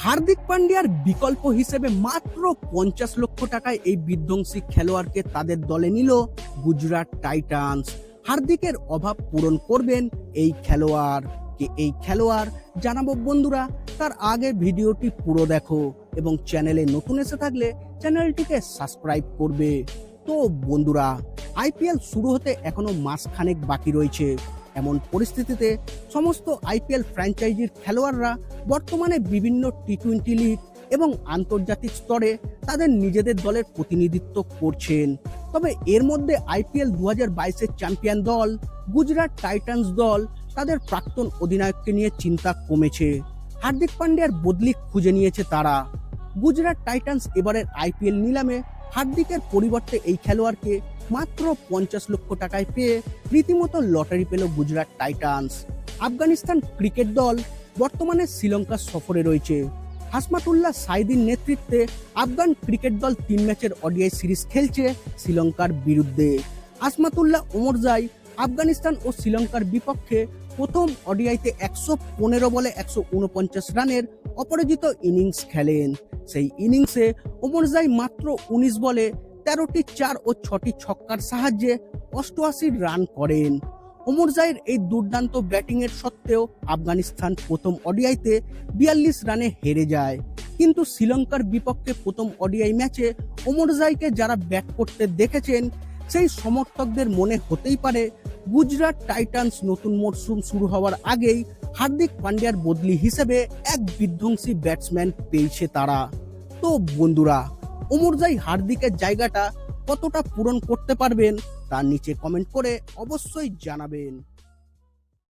হার্দিক পান্ডিয়ার বিকল্প হিসেবে মাত্র পঞ্চাশ লক্ষ টাকায় এই বিধ্বংসী খেলোয়াড়কে তাদের দলে নিল গুজরাট টাইটান্স। হার্দিকের অভাব পূরণ করবেন এই খেলোয়াড়। কে এই খেলোয়াড়? জানাব বন্ধুরা, তার আগে ভিডিওটি পুরো দেখো এবং চ্যানেলে নতুন এসে থাকলে চ্যানেলটিকে সাবস্ক্রাইব করবে। তো বন্ধুরা আইপিএল শুরু হতে এখনও মাস খানেক বাকি রয়েছে। এমন পরিস্থিতিতে সমস্ত আইপিএল ফ্র্যাঞ্চাইজির খেলোয়াড়রা বর্তমানে বিভিন্ন টি টোয়েন্টি লিগ এবং আন্তর্জাতিক স্তরে তাদের নিজেদের দলের প্রতিনিধিত্ব করছেন। তবে এর মধ্যে আইপিএল দু হাজার বাইশের চ্যাম্পিয়ন দল, গুজরাট টাইটান্স দল তাদের প্রাক্তন অধিনায়ককে নিয়ে চিন্তা কমেছে। হার্দিক পান্ডিয়ার বদলি খুঁজে নিয়েছে তারা। গুজরাট টাইটান্স এবারের আইপিএল নিলামে হার্দিকের পরিবর্তে এই খেলোয়াড়কে মাত্র পঞ্চাশ লক্ষ টাকায় পেয়ে রীতিমতো লটারি পেল গুজরাট টাইটান্স। আফগানিস্তান ক্রিকেট দল বর্তমানে শ্রীলঙ্কা সফরে রয়েছে। হাসমাতুল্লাহ সাইদিন নেতৃত্বে আফগান ক্রিকেট দল তিন ম্যাচের ওডিআই সিরিজ খেলছে শ্রীলঙ্কার বিরুদ্ধে। আসমাতুল্লাহ ওমরজাই আফগানিস্তান ও শ্রীলঙ্কার বিপক্ষে প্রথম ওডিআইতে একশো পনেরো বলে একশো উনপঞ্চাশ রানের অপরাজিত ইনিংস খেলেন। সেই ইনিংসে ওমরজাই মাত্র উনিশ বলে তেরোটি চার ও ছটি ছক্কার সাহায্যে অষ্টআশি রান করেন। ওমরজাইয়ের এই দুর্দান্ত ব্যাটিংয়ের সত্ত্বেও আফগানিস্তান প্রথম ওডিআইতে বিয়াল্লিশ রানে হেরে যায়। কিন্তু শ্রীলঙ্কার বিপক্ষে প্রথম ওডিআই ম্যাচে ওমরজাইকে যারা ব্যাট করতে দেখেছেন, সেই সমর্থকদের মনে হতেই পারে গুজরাট টাইটান্স নতুন মরশুম শুরু হওয়ার আগেই হার্দিক পান্ডিয়ার বদলি হিসেবে এক বিধ্বংসী ব্যাটসম্যান পেয়েছে তারা। তো বন্ধুরা ওমরজাই হার্দিকের জায়গাটা কতটা পূরণ করতে পারবেন তার নিচে কমেন্ট করে অবশ্যই জানাবেন।